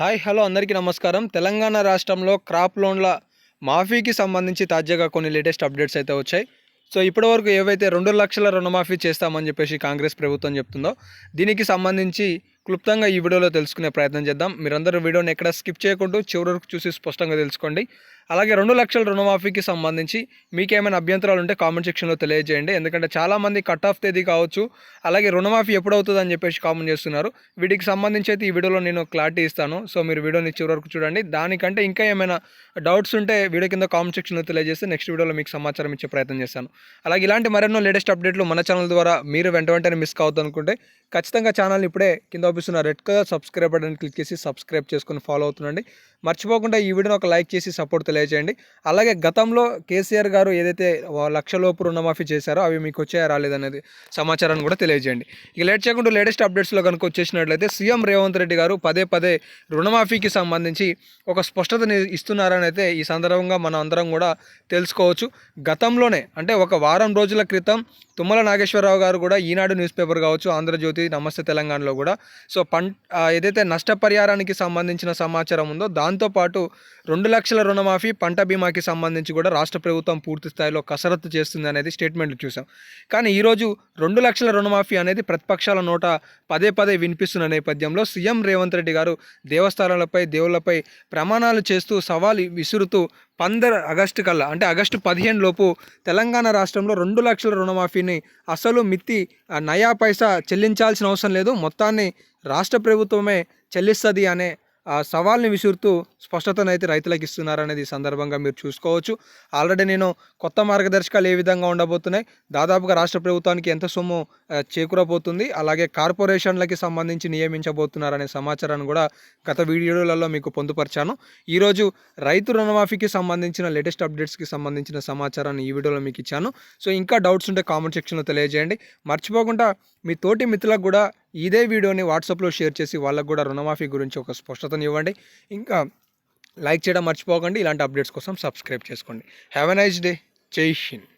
Hi hello అందరికీ నమస్కారం. తెలంగాణ రాష్ట్రంలో క్రాప్ లోన్ల మాఫీకి సంబంధించి తాజాగా కొన్ని లేటెస్ట్ అప్డేట్స్ అయితే వచ్చాయి. సో ఇప్పటివరకు ఏవైతే రెండు లక్షల రుణమాఫీ చేస్తామని చెప్పేసి కాంగ్రెస్ ప్రభుత్వం చెప్తుందో దీనికి సంబంధించి క్లుప్తంగా ఈ వీడియోలో తెలుసుకునే ప్రయత్నం చేద్దాం. మీరందరూ వీడియోని ఎక్కడ స్కిప్ చేయకుండా చివరి వరకు చూసి స్పష్టంగా తెలుసుకోండి. అలాగే రెండు లక్షల రుణమాఫీకి సంబంధించి మీకేమైనా అభ్యంతరాలు ఉంటే కామెంట్ సెక్షన్లో తెలియజేయండి. ఎందుకంటే చాలామంది కట్ ఆఫ్ తేదీ కావచ్చు అలాగే రుణమాఫీ ఎప్పుడవుతుంది అని చెప్పేసి కామెంట్ చేస్తున్నారు. వీటికి సంబంధించి అయితే ఈ వీడియోలో నేను క్లారిటీ ఇస్తాను. సో మీరు వీడియోని చివరి వరకు చూడండి. దానికంటే ఇంకా ఏమైనా డౌట్స్ ఉంటే వీడియో కింద కామెంట్ సెక్షన్లో తెలియజేస్తే నెక్స్ట్ వీడియోలో మీకు సమాచారం ఇచ్చే ప్రయత్నం చేస్తాను. అలాగే ఇలాంటి మరెన్నో లేటెస్ట్ అప్డేట్లు మన ఛానల్ ద్వారా మీరు వెంట వెంటనే మిస్ కావద్దు అనుకుంటే ఖచ్చితంగా ఛానల్ ఇప్పుడే కింద చూపిస్తున్న red colour subscribe button click చేసి సబ్స్క్రైబ్ చేసుకుని ఫాలో అవుతుండండి. మర్చిపోకుండా ఈ వీడియోని ఒక లైక్ చేసి సపోర్ట్ తెలియజేయండి. అలాగే గతంలో కేసీఆర్ గారు ఏదైతే లక్షలోపు రుణమాఫీ చేశారో అవి మీకు వచ్చాయా రాలేదనేది సమాచారాన్ని కూడా తెలియజేయండి. ఇక లేట్ చేయకుండా లేటెస్ట్ అప్డేట్స్లో కనుక వచ్చేసినట్లయితే సీఎం రేవంత్ రెడ్డి గారు పదే పదే రుణమాఫీకి సంబంధించి ఒక స్పష్టతని ఇస్తున్నారని అయితే ఈ సందర్భంగా మనం అందరం కూడా తెలుసుకోవచ్చు. గతంలోనే అంటే ఒక వారం రోజుల క్రితం తుమ్మల నాగేశ్వరరావు గారు కూడా ఈనాడు న్యూస్ పేపర్ కావచ్చు ఆంధ్రజ్యోతి నమస్తే తెలంగాణలో కూడా సో పం ఏదైతే నష్టపరిహారానికి సంబంధించిన సమాచారం ఉందో దాంతోపాటు రెండు లక్షల రుణమాఫీ పంట బీమాకి సంబంధించి కూడా రాష్ట్ర ప్రభుత్వం పూర్తి స్థాయిలో కసరత్తు చేస్తుంది అనేది స్టేట్మెంట్లు చూసాం. కానీ ఈరోజు రెండు లక్షల రుణమాఫీ అనేది ప్రతిపక్షాల నోట పదే పదే వినిపిస్తున్న నేపథ్యంలో సీఎం రేవంత్ రెడ్డి గారు దేవస్థానాలపై దేవుళ్ళపై ప్రమాణాలు చేస్తూ సవాల్ విసురుతూ పందర ఆగస్టు కల్లా అంటే ఆగస్టు పదిహేను లోపు తెలంగాణ రాష్ట్రంలో రెండు లక్షల రుణమాఫీని అసలు మిత్తి నయా పైసా చెల్లించాల్సిన అవసరం లేదు. మొత్తాన్ని రాష్ట్ర ప్రభుత్వమే చెల్లిస్తుంది అనే సవాల్ని విసురుతూ స్పష్టతనైతే రైతులకు ఇస్తున్నారనేది సందర్భంగా మీరు చూసుకోవచ్చు. ఆల్రెడీ నేను కొత్త మార్గదర్శకాలు ఏ విధంగా ఉండబోతున్నాయి దాదాపుగా రాష్ట్ర ప్రభుత్వానికి ఎంత సొమ్ము చేకూరబోతుంది అలాగే కార్పొరేషన్లకి సంబంధించి నియమించబోతున్నారనే సమాచారాన్ని కూడా గత వీడియోలలో మీకు పొందుపరిచాను. ఈరోజు రైతు రుణమాఫీకి సంబంధించిన లేటెస్ట్ అప్డేట్స్కి సంబంధించిన సమాచారాన్ని ఈ వీడియోలో మీకు ఇచ్చాను. సో ఇంకా డౌట్స్ ఉంటే కామెంట్ సెక్షన్లో తెలియజేయండి. మర్చిపోకుండా మీ తోటి మిత్రులకు కూడా ఇదే వీడియోని వాట్సాప్లో షేర్ చేసి వాళ్ళకు కూడా రుణమాఫీ గురించి ఒక స్పష్టతను ఇవ్వండి ఇంకా లైక్ చేయడం మర్చిపోకండి. ఇలాంటి అప్డేట్స్ కోసం సబ్స్క్రైబ్ చేసుకోండి. హ్యావ్ ఎ నైస్ డే జై హింద్.